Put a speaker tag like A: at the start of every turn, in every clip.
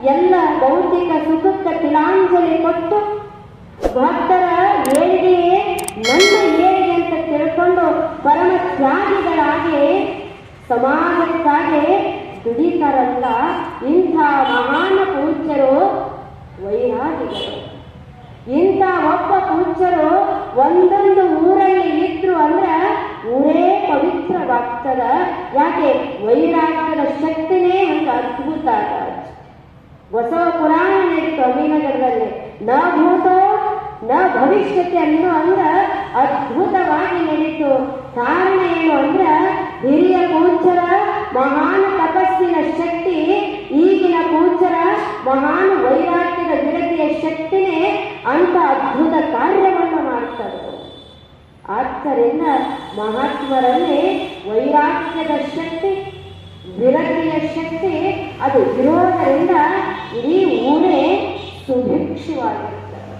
A: ಎಲ್ಲ ಭೌತಿಕ ಸುಖಕ್ಕೆ ತಿಲಾಂಜಲಿ ಕೊಟ್ಟು ಭಕ್ತರ ಏಳಿಗೆಯೇ, ನನ್ನ ಏಳಿಗೆ ಅಂತ ತಿಳ್ಕೊಂಡು ಪರಮ ತ್ಯಾಗಿಗಳಾಗಿ ಸಮಾಜಕ್ಕಾಗಿ ದುಡಿತಾರಲ್ಲ ಇಂಥ ಮಹಾನ್ ಪೂಜ್ಯರು ವೈರಾಗಿಗಳು ಇಂಥ ಒಬ್ಬ ಪೂಜ್ಯರು ಒಂದೊಂದು ಊರಲ್ಲಿ ಇದ್ರು ಅಂದ್ರೆ ಊರೇ ಪವಿತ್ರವಾಗ್ತದ. ಯಾಕೆ? ವೈರಾಗ್ಯದ ಶಕ್ತಿನೇ ಒಂದು ಅದ್ಭುತ. ಅದ ಬಸವ ಪುರಾಣ ನಡೀತು ಅಭಿನಗರದಲ್ಲಿ ನ ಭೂತೋ, ನ ಭವಿಷ್ಯಕ್ಕೆ ಅನ್ನೋ ಅಂದ್ರ ಅದ್ಭುತವಾಗಿ ನಡೀತು. ಕಾರಣ ಏನು ಅಂದ್ರ ಹಿರಿಯ ಪೂಜ್ಯರ ಮಹಾನ್ ತಪಸ್ಸಿನ ಶಕ್ತಿ, ಈಗಿನ ಪೂಜ್ಯರ ಮಹಾನ್ ವೈರಾಗ್ಯದ ವಿರತಿಯ ಶಕ್ತಿನೇ ಅಂತ ಅದ್ಭುತ ಕಾರ್ಯವನ್ನು ಮಾಡ್ತಾರೆ. ಆದ್ದರಿಂದ ಮಹಾತ್ಮರಲ್ಲಿ ವೈರಾಗ್ಯದ ಶಕ್ತಿ ವಿರಕ್ತಿಯ ಶಕ್ತಿ ಅದು ಇರೋದರಿಂದ ಇಡೀ ಊರೇ ಸುಭಿಕ್ಷವಾಗಿರ್ತದೆ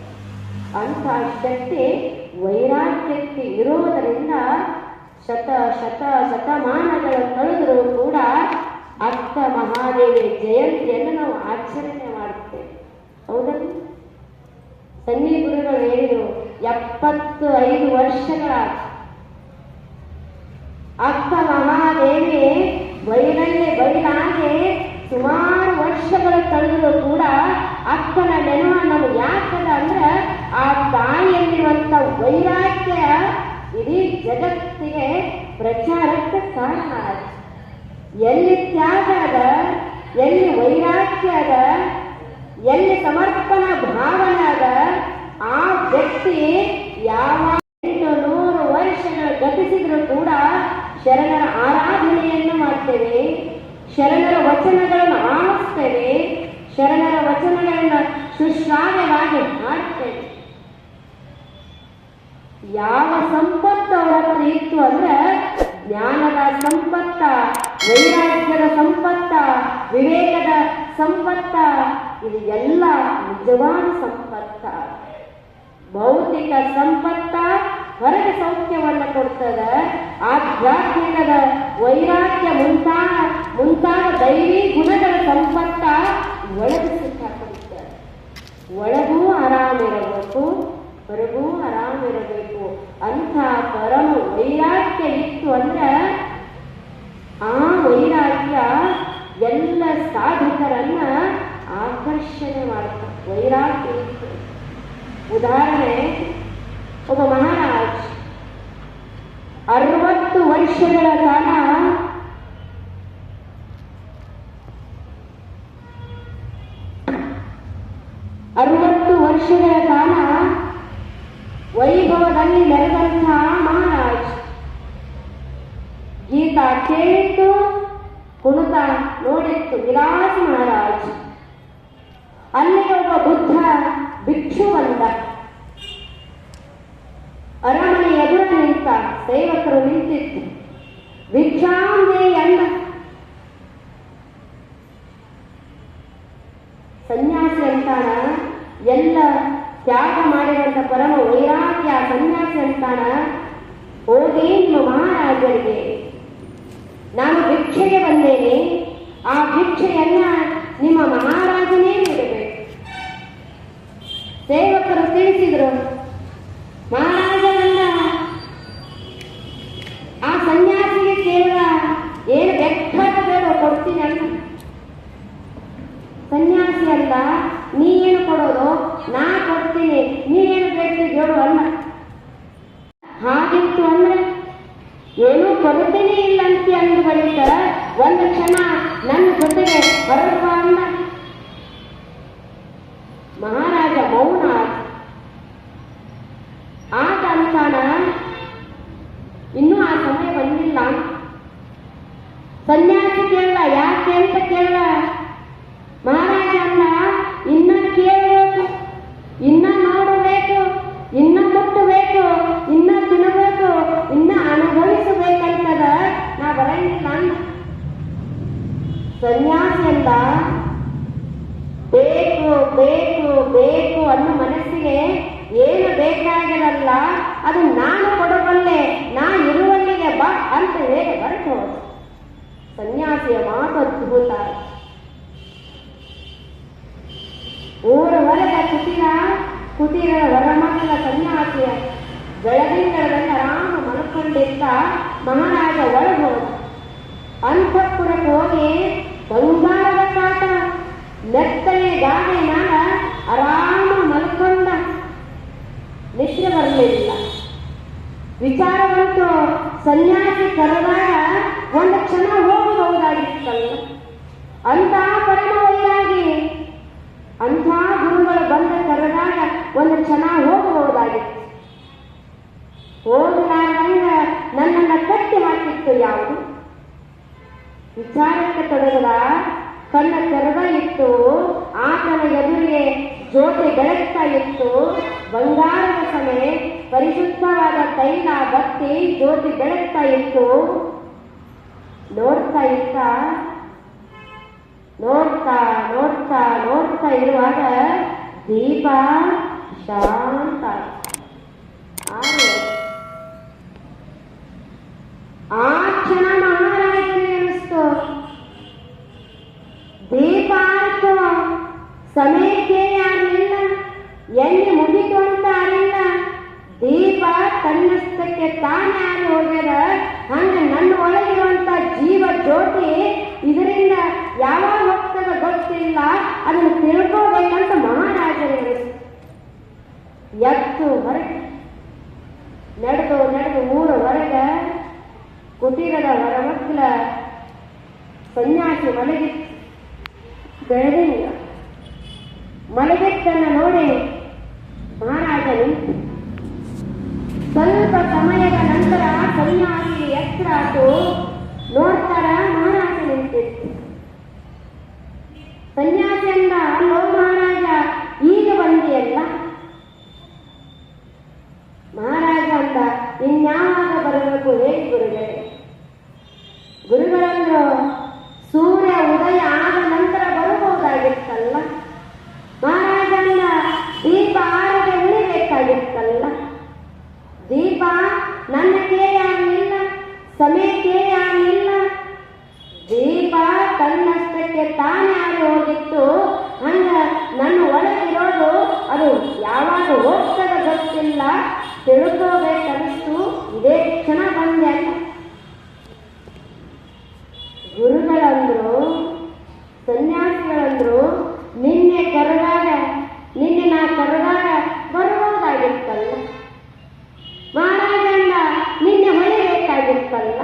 A: ಅಂಥ ಶಕ್ತಿ, ವೈರಾಗ್ಯಕ್ಕೆ ಇರೋದರಿಂದ ಶತ ಶತ, ಶತಮಾನಗಳು ಕಳೆದರೂ ಕೂಡ ಅಕ್ಕ ಮಹಾದೇವಿ ಜಯಂತಿಯನ್ನು ನಾವು ಆಚರಣೆ ಮಾಡುತ್ತೇವೆ. ಹೌದಲ್ಲ ಸನ್ನಿ ಗುರುಗಳು ಹೇಳಿದರು ಎಪ್ಪತ್ತು ಐದು ವರ್ಷಗಳ ಅಕ್ಕ ಬಯಲಲ್ಲಿ ಬಯಲಾಗಿ ಸುಮಾರು ವರ್ಷಗಳ ಕಳೆದರೂ ಕೂಡ ಅಕ್ಕನ ನೆನವ ನಮ್ಗೆ ಯಾಕದ ಅಂದ್ರೆ ಆ ತಾಯಿಯಲ್ಲಿರುವಂತ ವೈರಾಗ್ಯ ಇಡೀ ಜಗತ್ತಿಗೆ ಪ್ರಚಾರಕ್ಕೆ ಕಾರಣ ಆಯ್ತು. ಎಲ್ಲಿ ತ್ಯಾಗ ಅದ, ಎಲ್ಲಿ ವೈರಾಗ್ಯ ಅದ, ಎಲ್ಲಿ ಸಮರ್ಪಣಾ ಭಾವನೆ ಅದ, ಆ ವ್ಯಕ್ತಿ ಯಾವ ಎಂಟು ನೂರು ವರ್ಷಗಳು ಗತಿಸಿದ್ರು ಕೂಡ ಶರಣರ ಆರಾಧನೆಯನ್ನು ಮಾಡ್ತೇವೆ. ಶರಣರ ವಚನಗಳನ್ನು ಆಲಿಸ್ತೇವೆ. ಶರಣರ ವಚನಗಳನ್ನು ಸುಶ್ರಾವ್ಯವಾಗಿ ಹಾಡ್ತೇವೆ ಯಾವ ಸಂಪತ್ತು ಅವರ ಹತ್ರ ಇತ್ತು ಅಂದ್ರೆ ಜ್ಞಾನದ ಸಂಪತ್ತ, ವೈರಾಗ್ಯದ ಸಂಪತ್ತ, ವಿವೇಕದ ಸಂಪತ್ತ, ಇದು ಎಲ್ಲ ನಿಜವಾದ ಸಂಪತ್ತ. ಭೌತಿಕ ಸಂಪತ್ತ ಹೊರಗೆ ಸೌಖ್ಯವನ್ನು ಕೊಡ್ತದೆ. ಆಧ್ಯಾತ್ಮಿಕದ ವೈರಾಗ್ಯ ಮುಂತಾದ ಮುಂತಾದ ದೈವಿ ಗುಣಗಳ ಸಂಪತ್ತ ಒಳಗೆ ಸಿಕ್ಕಾಕೊಡುತ್ತೆ ಒಳಗೂ ಆರಾಮಿರಬೇಕು, ಹೊರಗೂ ಆರಾಮಿರಬೇಕು. ಅಂತ ಪರಮ ವೈರಾಗ್ಯ ಇತ್ತು ಅಂದ್ರೆ ಆ ವೈರಾಗ್ಯ ಎಲ್ಲ ಸಾಧಕರನ್ನ ಆಕರ್ಷಣೆ ಮಾಡುತ್ತೆ ವೈರಾಗ್ಯ ಇತ್ತು. ಉದಾಹರಣೆ, ಒಬ್ಬ ಮಹಾರಾಜ್ ವರ್ಷಗಳ ಕಾಲ ಅರವತ್ತು ವರ್ಷಗಳ ಕಾಲ ವೈಭವದಲ್ಲಿ ನೆರೆದಂತಹ ಮಹಾರಾಜ್. ಗೀತಾ ಕೇಳಿತ್ತು ಕುಣಿತ ನೋಡಿತ್ತು ವಿಲಾಸ ಮಹಾರಾಜ್. ಅಲ್ಲಿಗೆ ಒಬ್ಬ ಬುದ್ಧ ಭಿಕ್ಷು ಬಂದ. ಅರಮನೆ ಎದುರು ನಿಂತ ಸೇವಕರು ನಿಂತಿತ್ತು ಭಿಕ್ಷಾಂಬೆ ಎಂದ ಸನ್ಯಾಸಿ ಅಂತಾನ, ಎಲ್ಲ ತ್ಯಾಗ ಮಾಡಿದಂತ ಪರಮ ವೈರಾಗ್ಯ ಸನ್ಯಾಸಿ ಅಂತಾನ ಹೋಗಿ ಮಹಾರಾಜರಿಗೆ, ನಾನು ಭಿಕ್ಷೆಗೆ ಬಂದೇನೆ, ಆ ಭಿಕ್ಷೆಯನ್ನ ನಿಮ್ಮ ಮಹಾರಾಜನೇ ನೀಡಬೇಕು. ಸೇವಕರು ತಿಳಿಸಿದ್ರು ಮಹಾರಾಜನನ್ನ ಏನು ಬೇಕಾದ ಬೇಡ ಕೊಡ್ತೀನಿ ಅಲ್ಲ ಸನ್ಯಾಸಿ ಅಲ್ಲ, ನೀ ಏನು ಕೊಡೋದು? ನಾ ಕೊಡ್ತೀನಿ. ನೀ ಏನು ಬೇಕು ಹೇಳು ಅಲ್ಲ ಹಾಗಿತ್ತು ಅಂದ್ರೆ ಏನೂ ಕೊರತೆನೇ ಇಲ್ಲ ಅಂತ ಅಂದು ಬರೀತ ಒಂದು ಕ್ಷಣ ನನ್ನ ಜೊತೆಗೆ ಬರಪ್ಪ ಅಂದ ಮಹಾರಾಜ ಮೌನ. ಆತ ಅಂತಾನ, ಇನ್ನೂ ಆ ಸಮಯ ಬಂದಿಲ್ಲ ಅಂತ. ಸನ್ಯಾಸಿ ಕೇಳ ಯಾಕೆ ಅಂತ ಕೇಳ ಮಹಾರಾಜ ಅಂದ ಇನ್ನ ಕೇಳಬೇಕು, ಇನ್ನ ನೋಡಬೇಕು, ಇನ್ನ ಮುಟ್ಟಬೇಕು, ಇನ್ನ ತಿನ್ನಬೇಕು ಇನ್ನ ಅನುಭವಿಸಬೇಕಂತದ ನಾ ಬರಂಗಿಲ್ಲ ಅಂದ ಸನ್ಯಾಸಿ ಅಂದ ಬೇಕು ಬೇಕು ಬೇಕು ಅನ್ನೋ ಮನಸ್ಸಿಗೆ ಏನು ಬೇಕಾಗಿರಲ್ಲ, ಅದು ನಾನು ಕೊಡಬಲ್ಲೆ ನಾ ಇರುವಲ್ಲಿಗೆ ಬಾ ಅಂತ ಹೇಗೆ ಹೊರಟು. ಸನ್ಯಾಸಿಯ ಮಾತು ಅದ್ಭುತ. ಊರ ಹೊರದ ಕುಟೀರ ಕುಟೀರ ಹೊರಮಕ್ಕಳ ಸನ್ಯಾಸಿಯ ಬೆಳದಿಂಗಳದಲ್ಲಿ ರಾಮ ಮಲ್ಕೊಂಡಿದ್ದ ಮಹಾರಾಜ ಒಳಗೆ. ಹೋದ ಅಂತಃಪುರಕ್ಕೆ ಹೋಗಿ ಬಂಗಾರದ ಕಾಟ, ಮೆತ್ತನೆ ಮ್ಯಾಲ ಆರಾಮ ಮಲ್ಕೊಂಡ ನಿದ್ರೆ ಬರಲಿಲ್ಲ ವಿಚಾರ ಸನ್ಯಾಸಿ ಕರೆದಾಗ ಒಂದು ಕ್ಷಣ ಹೋಗಬಹುದಾಗಿತ್ತಲ್ಲ ಅಂತ ಪರಮ ವೈರಾಗಿ ಅಂಥ ಗುರುಗಳು ಬಂದ ಕರೆದಾಗ ಒಂದು ಚೆನ್ನಾಗಿ ಹೋಗಬಹುದಾಗಿತ್ತು. ಹೋಗಲಾರ್ದಂಗ ನನ್ನನ್ನ ಕಟ್ಟಿ ಹಾಕಿತ್ತು ಯಾವುದು? ವಿಚಾರಕ್ಕೆ ತೊಡಗದ ಕಣ್ಣ ತೆರೆದ ಇತ್ತು, ಆತನ ಎದುರಿಗೆ ಜ್ಯೋತಿ ಬೆಳಗ್ತಾ ಇತ್ತು, ಬಂಗಾರದ ಸಮಯ ಪರಿಶುದ್ಧವಾದ ತೈಲ ಬತ್ತಿ ಜ್ಯೋತಿ ಬೆಳಗ್ತಾ ಇತ್ತು. ನೋಡ್ತಾ ಇತ್ತ ನೋಡ್ತಾ ನೋಡ್ತಾ ನೋಡ್ತಾ ಇರುವಾಗ ದೀಪ ಶಾಂತ ಆರು. ಜ್ಯೋತಿ ಇದರಿಂದ ಯಾವ ಹೋಗ್ತದ ಗೊತ್ತಿಲ್ಲ ಅದನ್ನು ತಿಳ್ಕೋಬೇಕಂತ ಮಹಾರಾಜರಿಗೆ ಎತ್ತು ಹೊರಗೆ, ನಡೆದು ನಡೆದು ಊರ ಹೊರಗೆ, ಕುಟೀರದ ಹೊರಮಕ್ಕಳ ಸನ್ಯಾಸಿ ಮಲಗಿ ಬೆಳೆದಿಲ್ಲ ಮಲಗಿದ್ದನ್ನ ನೋಡಿ ಮಹಾರಾಜ ನಿಂತು ಸ್ವಲ್ಪ ಸಮಯದ ನಂತರ ಸನ್ಯಾಸಿ ಎತ್ತರ ಆತು ನೋಡ್ತಾರ ಮಹಾರಾಜ ನಿಂತಿತ್ತು ಸನ್ಯಾಸಿ ಅಂದ ಅಲ್ಲೋ ಮಹಾರಾಜ ಈಗ ಬಂದಿಯಲ್ಲ ಮಹಾರಾಜ ಅಂತ ಇನ್ಯಾವಾಗ ಬರಬೇಕು ಹೇಳಿ ಗುರುಗಳೇ ಗುರುಗಳಂದ್ರು ಸೂರ್ಯ ಉದಯ ಆದ ನಂತರ ಬರಬಹುದಾಗಿತ್ತಲ್ಲ ಮಹಾರಾಜನ ದೀಪ ಆರದೆ ಉಳಿಬೇಕಾಗಿತ್ತಲ್ಲ ದೀಪ ನನ್ನ ಕೇಯಾಗಲಿಲ್ಲ ಸಮಯ ಕೇಯಾಗಲಿಲ್ಲ ದೀಪ ತನ್ನಷ್ಟಕ್ಕೆ ತಾನೇ ಆಗಿ ಹೋಗಿತ್ತು ಹಂಗ ನನ್ನ ಒಳಗಿರೋದು ಅದು ಯಾವಾಗ ಹೋಗ್ತದ ಗೊತ್ತಿಲ್ಲ ತಿಳ್ಕೋಬೇಕನ್ನಿಸ್ತು ಇದೇ ಕ್ಷಣ ಬಂದೆ ಅಲ್ಲ ಗುರುಗಳಂದ್ರು, ಸನ್ಯಾಸಿಗಳಂದ್ರು, ನಿನ್ನೆ ಕರೆದಾಗ, ನಿನ್ನೆ ನಾ ಕರೆದಾಗ ಬರಬಹುದಾಗಿತ್ತಲ್ಲ. ಮಹಾರಾಜಣ್ಣ ನಿನ್ನೆ ಹೊಳಿಬೇಕಾಗಿತ್ತಲ್ಲ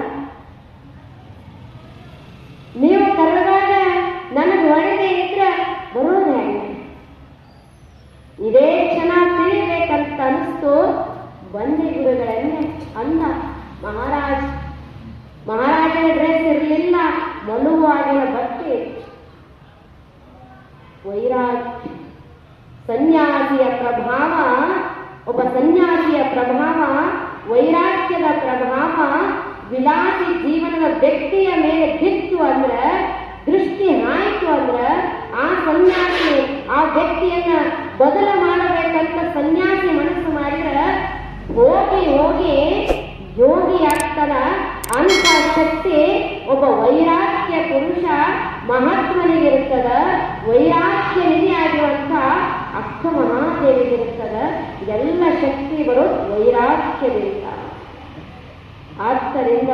A: ನೀವು ಕರೆದಾಗ ನನಗೆ ಹೊಡೆದೇ ಇದ್ರೆ ಬರೋದೇ ಇದೇ ಕ್ಷಣ ತಿಳಿಬೇಕಂತ ಅನಿಸ್ತು. ಬಂದೆ ಗುರುಗಳನ್ನೇ ಅಂದ ಮಹಾರಾಜ್, ಮಹಾರಾಜನ ಡ್ರೆಸ್ ಇರಲಿಲ್ಲ ಮನುವಾಗಿನ ಬಟ್ಟೆ. ವೈರಾಗ್, ಸನ್ಯಾಸಿಯ ಪ್ರಭಾವ, ಒಬ್ಬ ಸನ್ಯಾಸಿಯ ಪ್ರಭಾವ, ವೈರಾಗ್ಯದ ಪ್ರಭಾವ, ವಿಲಾಸಿ ಜೀವನದ ವ್ಯಕ್ತಿಯ ಮೇಲೆ ಬಿತ್ತು ಅಂದ್ರೆ, ದೃಷ್ಟಿ ಆಯ್ತು ಅಂದ್ರೆ, ಆ ಸನ್ಯಾಸಿ, ಆ ವ್ಯಕ್ತಿಯನ್ನ ಬದಲ ಮಾಡಬೇಕಂತ ಸನ್ಯಾಸಿ ಮನಸ್ಸು ಮಾಡಿದ್ರೆ ಹೋಗಿ ಹೋಗಿ ಯೋಗಿ ಆಗ್ತಾನ. ಅಂತ ಶಕ್ತಿ ಒಬ್ಬ ವೈರಾಗ್ಯ ಪುರುಷ ಮಹಾತ್ಮನಿಗಿರ್ತದ ವೈರಾಗ್ಯ ನಿಧಿ ಆಗಿರುವಂತ ಅಕ್ಕ ಮಹಾದೇವಿಗಿರ್ತದ ಎಲ್ಲ ಶಕ್ತಿ ಬರೋದು ವೈರಾಗ್ಯದಿಂದ. ಆದ್ದರಿಂದ